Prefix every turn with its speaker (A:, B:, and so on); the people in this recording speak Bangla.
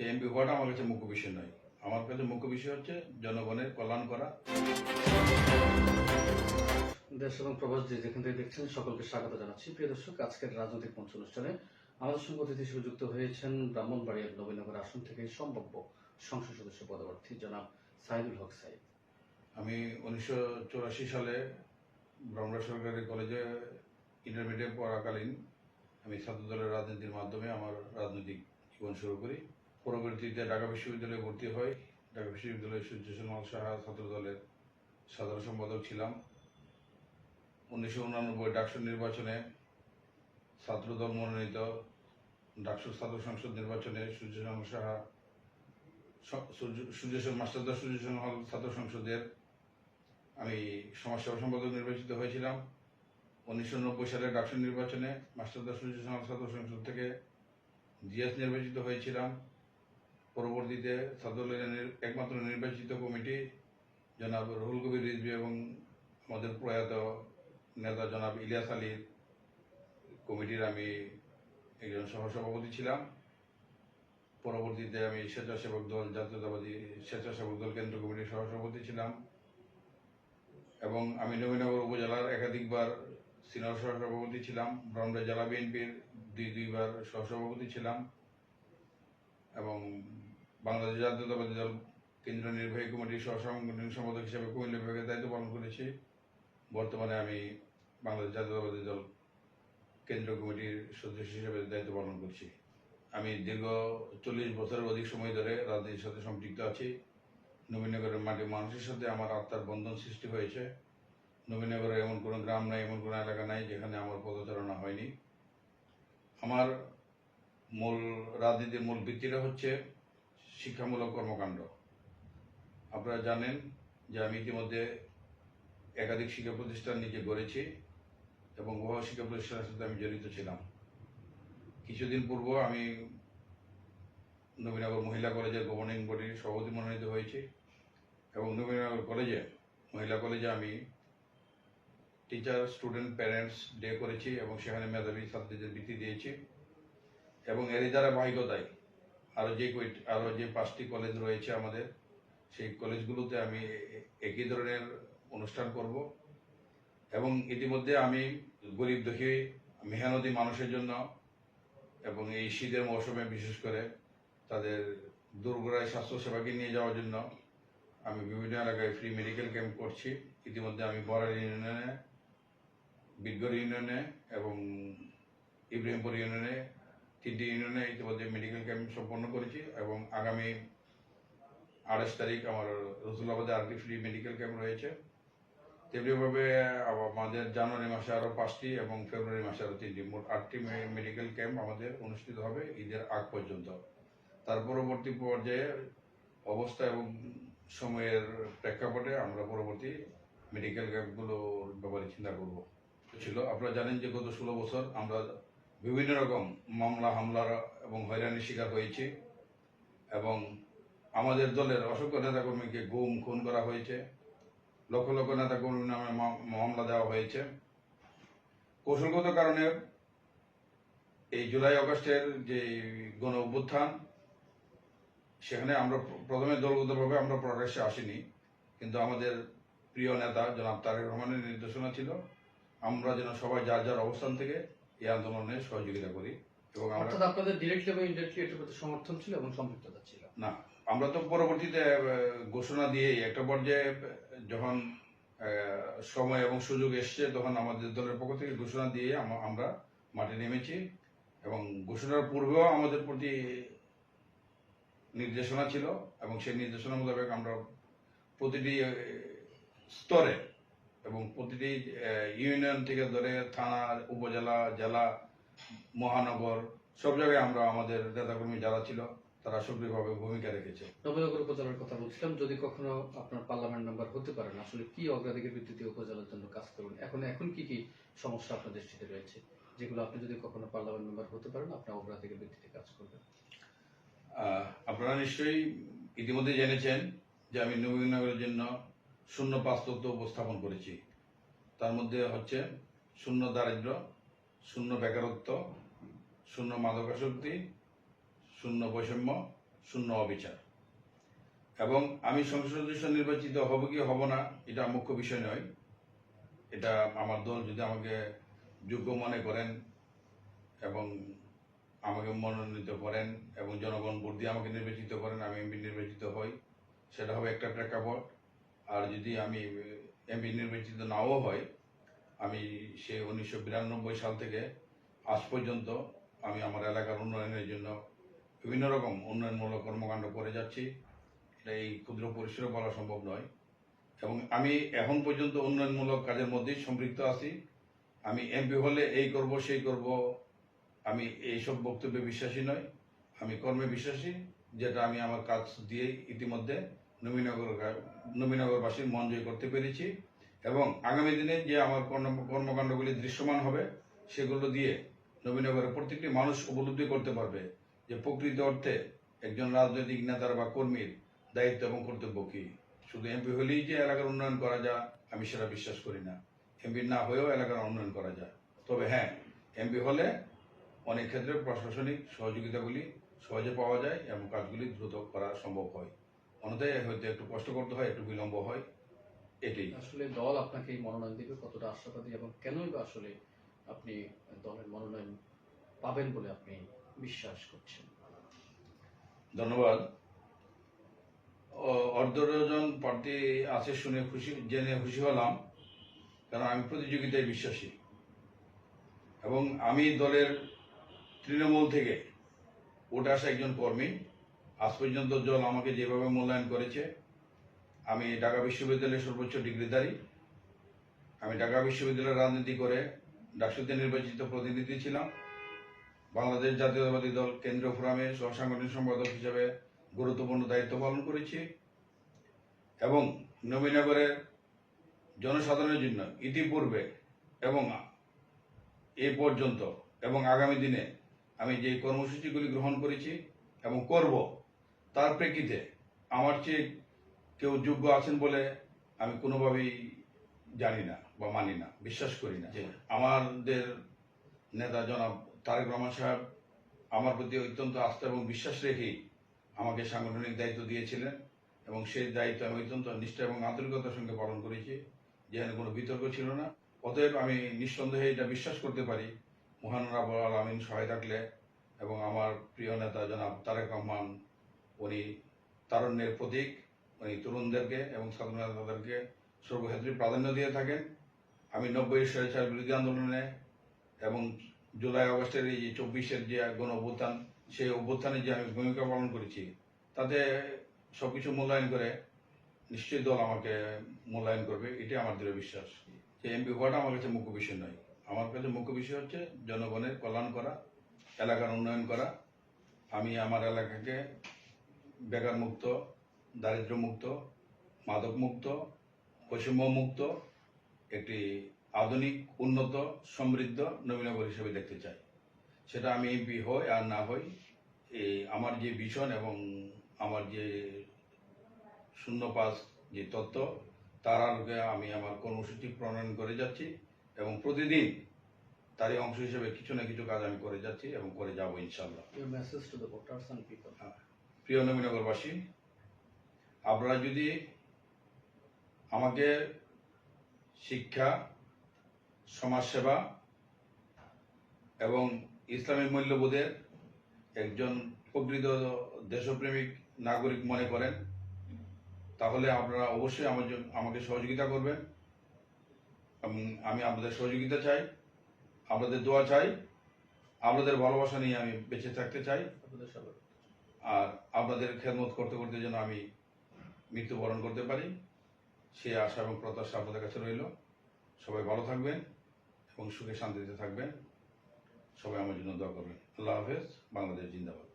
A: এমপি হওয়াটা আমার কাছে মুখ্য বিষয় নয়। আমার কাছে মুখ্য বিষয় হচ্ছে জনগণের কল্যাণ করা।
B: দেশ এবং প্রবাস যে যেখান থেকে দেখছেন সকলকে স্বাগত জানাচ্ছি। প্রিয় দর্শক আজকের রাজনৈতিক মঞ্চ অনুষ্ঠানে আমাদের সঙ্গে অতিথি হিসেবে যুক্ত হয়েছেন ব্রাহ্মণবাড়িয়ার নবীনগর আসন থেকে সম্ভাব্য সংসদ সদস্য পদপ্রার্থী জনাব সাইদুল হক সাইদ।
A: আমি উনিশশো চৌরাশি সালে ব্রহ্মরা সরকারি কলেজে ইন্টারমিডিয়েট পড়াকালীন আমি ছাত্র দলের রাজনীতির মাধ্যমে আমার রাজনৈতিক জীবন শুরু করি। পরবর্তীতে ঢাকা বিশ্ববিদ্যালয়ে ভর্তি হয় ঢাকা বিশ্ববিদ্যালয়ে সূর্যসেন সাহা ছাত্র দলের সাধারণ সম্পাদক ছিলাম। উনিশশো উনানব্বই ডাকসু নির্বাচনে ছাত্রদল মনোনীত, ডাকসু ছাত্র সংসদ নির্বাচনে সূর্যসেন সাহা সূর্য- মাস্টারদা সূর্যসেন হল ছাত্র সংসদের আমি সমাজসেবা সম্পাদক নির্বাচিত হয়েছিলাম। উনিশশো নব্বই সালে ডাকসু নির্বাচনে মাস্টারদা সূর্যসেন ছাত্র সংসদ থেকে জিএস নির্বাচিত হয়েছিলাম। পরবর্তীতে ছাত্রদলের নির- একমাত্র নির্বাচিত কমিটি জনাব রুহুল কবির রিজভি এবং আমাদের প্রয়াত নেতা জনাব ইলিয়াস আলীর কমিটির আমি একজন সহসভাপতি ছিলাম। পরবর্তীতে আমি স্বেচ্ছাসেবক দল, জাতীয়তাবাদী স্বেচ্ছাসেবক দল কেন্দ্র কমিটির সহসভাপতি ছিলাম এবং আমি নবীনগর উপজেলার একাধিকবার সিনিয়র সহসভাপতি ছিলাম। ব্রহ্মপুর জেলা বিএনপির দুই দুইবার সহসভাপতি ছিলাম। বাংলাদেশ জাতীয়তাবাদী দল কেন্দ্রীয় নির্বাহী কমিটির সহসাংগঠনিক সম্পাদক হিসেবে কুমিল্লা বিভাগের দায়িত্ব পালন করেছি। বর্তমানে আমি বাংলাদেশ জাতীয়তাবাদী দল কেন্দ্রীয় কমিটির সদস্য হিসেবে দায়িত্ব পালন করছি। আমি দীর্ঘ চল্লিশ বছরের অধিক সময় ধরে রাজনীতির সাথে সম্পৃক্ত আছি। নবীনগরের মাটি মানুষের সাথে আমার আত্মার বন্ধন সৃষ্টি হয়েছে। নবীনগরে এমন কোনো গ্রাম নাই, এমন কোনো এলাকা নাই যেখানে আমার পদচারণা হয়নি। আমার মূল রাজনীতির মূল ভিত্তিটা হচ্ছে শিক্ষামূলক কর্মকাণ্ড। আপনারা জানেন যে আমি ইতিমধ্যে একাধিক শিক্ষা প্রতিষ্ঠান নিজে গড়েছি এবং বহু শিক্ষা প্রতিষ্ঠানের সাথে আমি জড়িত ছিলাম। কিছুদিন পূর্ব আমি নবীনগর মহিলা কলেজের গভর্নিং বডির সভাপতি মনোনীত হয়েছি এবং নবীনগর কলেজে, মহিলা কলেজে আমি টিচার স্টুডেন্ট প্যারেন্টস ডে করেছি এবং সেখানে মেধাবী ছাত্রীদের বৃত্তি দিয়েছি এবং এরই ধারাবাহিকতায় আরও যে আরও যে পাঁচটি কলেজ রয়েছে আমাদের, সেই কলেজগুলোতে আমি একই ধরনের অনুষ্ঠান করব। এবং ইতিমধ্যে আমি গরিব দুঃখী, মেহনতি মানুষের জন্য এবং এই শীতের মৌসুমে বিশেষ করে তাদের দুর্গরায় স্বাস্থ্যসেবাকে নিয়ে যাওয়ার জন্য আমি বিভিন্ন এলাকায় ফ্রি মেডিকেল ক্যাম্প করছি। ইতিমধ্যে আমি বরার ইউনিয়নে বিদ্গর ইউনিয়নে এবং ইব্রাহিমপুর ইউনিয়নে তিনটি ইউনিয়নে ইতিমধ্যে মেডিকেল ক্যাম্প সম্পন্ন করেছি এবং আগামী আঠাশ তারিখ আমার রসুলাবাদে আরেকটি ফ্রি মেডিকেল ক্যাম্প রয়েছে। তেমনিভাবে আমাদের জানুয়ারি মাসে আরও পাঁচটি এবং ফেব্রুয়ারি মাসে আরও তিনটি। মোট আটটি মেডিকেল ক্যাম্প আমাদের অনুষ্ঠিত হবে ঈদের আগ পর্যন্ত। তার পরবর্তী পর্যায়ে অবস্থা এবং সময়ের প্রেক্ষাপটে আমরা পরবর্তী মেডিকেল ক্যাম্পগুলোর ব্যাপারে চিন্তা করব। ছিল, আপনারা জানেন যে গত ষোলো বছর আমরা বিভিন্ন রকম মামলা, হামলার এবং হয়রানির শিকার হয়েছি এবং আমাদের দলের অসংখ্য নেতাকর্মীকে গুম, খুন করা হয়েছে। লক্ষ লক্ষ নেতাকর্মী নামে মামলা দেওয়া হয়েছে। কৌশলগত কারণে এই জুলাই অগস্টের যে গণ অভ্যুত্থান, সেখানে আমরা প্রথমে দলগতভাবে আমরা প্রকাশ্যে আসিনি, কিন্তু আমাদের প্রিয় নেতা জনাব তারেক রহমানের নির্দেশনা ছিল, আমরা যেন সবাই যার যার অবস্থান থেকে এই আন্দোলনে সহযোগিতা করি এবং
B: অর্থাৎ আপনাদের ডিরেক্টলি এবং ইনডিরেক্টলি এটার প্রতি সমর্থন ছিল এবং সম্পৃক্ততা ছিল?
A: না আমরা তো পরবর্তীতে ঘোষণা দিয়েই একটা পর্যায়ে যখন সময় এবং সুযোগ এসছে তখন আমাদের দলের পক্ষ থেকে ঘোষণা দিয়ে আমরা মাঠে নেমেছি এবং ঘোষণার পূর্বেও আমাদের প্রতি নির্দেশনা ছিল এবং সেই নির্দেশনা মোতাবেক আমরা প্রতিটি স্তরে এবং প্রতিটি ইউনিয়ন থেকে ধরে থানা উপজেলা জেলা মহানগর সব জায়গায় আমরা আমাদের নেতাকর্মী যারা ছিল তারা সক্রিয়ভাবে ভূমিকা রেখেছে।
B: নবীনগর উপজেলার কথা বলছিলাম যদি কখনো আপনার পার্লামেন্ট নাম্বার হতে পারেন আসলে কি অগ্রাধিকার ভিত্তিতে উপজেলার জন্য কাজ করবেন? এখন এখন কি কি সমস্যা আপনার দৃষ্টিতে রয়েছে যেগুলো আপনি যদি কখনো পার্লামেন্ট মেম্বার হতে পারেন আপনার অগ্রাধিকার ভিত্তিতে কাজ করবেন?
A: আপনারা নিশ্চয়ই ইতিমধ্যে জেনেছেন যে আমি নবীনগরের জন্য শূন্য পাঁচ উপস্থাপন করেছি। তার মধ্যে হচ্ছে শূন্য দারিদ্র শূন্য বেকারত্ব, শূন্য মাদকাসক্তি, শূন্য বৈষম্য, শূন্য অবিচার। এবং আমি সংসদ সদস্য নির্বাচিত হব কি হব না, এটা মুখ্য বিষয় নয়। এটা আমার দল যদি আমাকে যোগ্য মনে করেন এবং আমাকে মনোনীত করেন এবং জনগণ ভোট দিয়ে আমাকে নির্বাচিত করেন, আমি এমপি নির্বাচিত হই, সেটা হবে একটা প্রেক্ষাপট। আর যদি আমি এমপি নির্বাচিত নাও হয়, আমি সে উনিশশো বিরানব্বই সাল থেকে আজ পর্যন্ত আমি আমার এলাকার উন্নয়নের জন্য বিভিন্ন রকম উন্নয়নমূলক কর্মকাণ্ড করে যাচ্ছি। এটা এই ক্ষুদ্র পরিসরে বলা সম্ভব নয়। এবং আমি এখন পর্যন্ত উন্নয়নমূলক কাজের মধ্যেই সম্পৃক্ত আছি। আমি এমপি হলে এই করব, সেই করব, আমি এইসব বক্তব্যে বিশ্বাসী নয় আমি কর্মে বিশ্বাসী, যেটা আমি আমার কাজ দিয়ে ইতিমধ্যে নবীনগর নবীনগরবাসীর মন জয় করতে পেরেছি এবং আগামী দিনে যে আমার কর্ম- কর্মকাণ্ডগুলি দৃশ্যমান হবে, সেগুলো দিয়ে নবীনগরের প্রত্যেকটি মানুষ উপলব্ধি করতে পারবে যে প্রকৃত অর্থে একজন রাজনৈতিক নেতার বা কর্মীর দায়িত্ব এবং কর্তব্য কি। শুধু এমপি হলেই যে এলাকার উন্নয়ন করা যায়, আমি সেটা বিশ্বাস করি না। এমপি না হয়েও এলাকার উন্নয়ন করা যায়। তবে হ্যাঁ এমপি হলে অনেক ক্ষেত্রে প্রশাসনিক সহযোগিতাগুলি সহজে পাওয়া যায় এবং কাজগুলি দ্রুত করা সম্ভব হয়। অন্যথায় হয়তো একটু কষ্ট করতে হয় একটু বিলম্ব হয় এটাই।
B: আসলে দল আপনাকে এই মনোনয়ন দিবে কতটা আশাবাদী এবং কেনই বা আসলে আপনি দলের মনোনয়ন পাবেন বলে আপনি বিশ্বাস করছেন?
A: ধন্যবাদ। ও- অর্ধ ডজন প্রার্থী আছে শুনে খুশি জেনে খুশি হলাম কারণ আমি প্রতিযোগিতায় বিশ্বাসী। এবং আমি দলের তৃণমূল থেকে ওটা আসা একজন কর্মী আজ পর্যন্ত দল আমাকে যেভাবে মূল্যায়ন করেছে, আমি ঢাকা বিশ্ববিদ্যালয়ের সর্বোচ্চ ডিগ্রিধারী। আমি ঢাকা বিশ্ববিদ্যালয়ের রাজনীতি করে ডাকসুতে নির্বাচিত প্রতিনিধি ছিলাম। বাংলাদেশ জাতীয়তাবাদী দল কেন্দ্রীয় ফোরামে সহসাংগঠনিক সম্পাদক হিসেবে গুরুত্বপূর্ণ দায়িত্ব পালন করেছি এবং নবীনগরের জনসাধারণের জন্য ইতিপূর্বে এবং এ পর্যন্ত এবং আগামী দিনে আমি যে কর্মসূচিগুলি গ্রহণ করেছি এবং করব তার প্রেক্ষিতে আমার চেয়ে কেউ যোগ্য আছেন বলে আমি কোনোভাবেই জানি না বা মানি না বিশ্বাস করি না। যে আমাদের নেতা জনাব তারেক রহমান সাহেব আমার প্রতি অত্যন্ত আস্থা এবং বিশ্বাস রেখেই আমাকে সাংগঠনিক দায়িত্ব দিয়েছিলেন এবং সেই দায়িত্ব আমি অত্যন্ত নিষ্ঠা এবং আন্তরিকতার সঙ্গে পালন করেছি যেখানে কোনো বিতর্ক ছিল না। অতএব আমি নিঃসন্দেহে এটা বিশ্বাস করতে পারি। মহান রাবুল আলমিন সহায় থাকলে এবং আমার প্রিয় নেতা জনাব তারেক রহমান উনি তারুণ্যের প্রতীক, উনি তরুণদেরকে এবং ছাত্র নেতাদেরকে সর্বক্ষেত্রে প্রাধান্য দিয়ে থাকেন। আমি নব্বই স্বেচ্ছার বিরোধী আন্দোলনে এবং জুলাই আগস্টের এই যে চব্বিশের যে গণ অভ্যুত্থান সেই অভ্যুত্থানে যে আমি ভূমিকা পালন করেছি, তাতে সবকিছু মূল্যায়ন করে নিশ্চয়ই দল আমাকে মূল্যায়ন করবে, এটাই আমার দৃঢ় বিশ্বাস। যে এমপি হওয়াটা আমার কাছে মুখ্য বিষয় নয়। আমার কাছে মুখ্য বিষয় হচ্ছে জনগণের কল্যাণ করা, এলাকার উন্নয়ন করা। আমি আমার এলাকাকে বেকার মুক্ত দারিদ্র মুক্ত মাদক মুক্ত বৈষম্য মুক্ত একটি আধুনিক উন্নত সমৃদ্ধ নবীনগর হিসেবে দেখতে চাই। সেটা আমি এমপি হই আর না হই এই আমার যে ভিশন এবং আমার যে শূন্য পাস যে তত্ত্ব তার আলোকে আমি আমার কর্মসূচি প্রণয়ন করে যাচ্ছি এবং প্রতিদিন তারই অংশ হিসেবে কিছু না কিছু কাজ আমি করে যাচ্ছি এবং করে যাব ইনশাল্লাহ
B: message to the voters and people.
A: প্রিয় নবীনগরবাসী আপনারা যদি আমাকে শিক্ষা, সমাজসেবা এবং ইসলামী মূল্যবোধের একজন প্রকৃত দেশপ্রেমিক নাগরিক মনে করেন, তাহলে আপনারা অবশ্যই আমার আমাকে সহযোগিতা করবেন আমি আপনাদের সহযোগিতা চাই, আপনাদের দোয়া চাই, আপনাদের ভালোবাসা নিয়ে আমি বেঁচে থাকতে চাই।
B: আপনাদের সবার
A: আর আপনাদের খেদমত করতে করতে যেন আমি মৃত্যুবরণ করতে পারি, সে আশা এবং প্রত্যাশা আপনাদের কাছে রইল। সবাই ভালো থাকবেন এবং সুখে শান্তিতে থাকবেন। সবাই আমার জন্য দোয়া করবেন। আল্লাহ হাফেজ। বাংলাদেশ জিন্দাবাদ।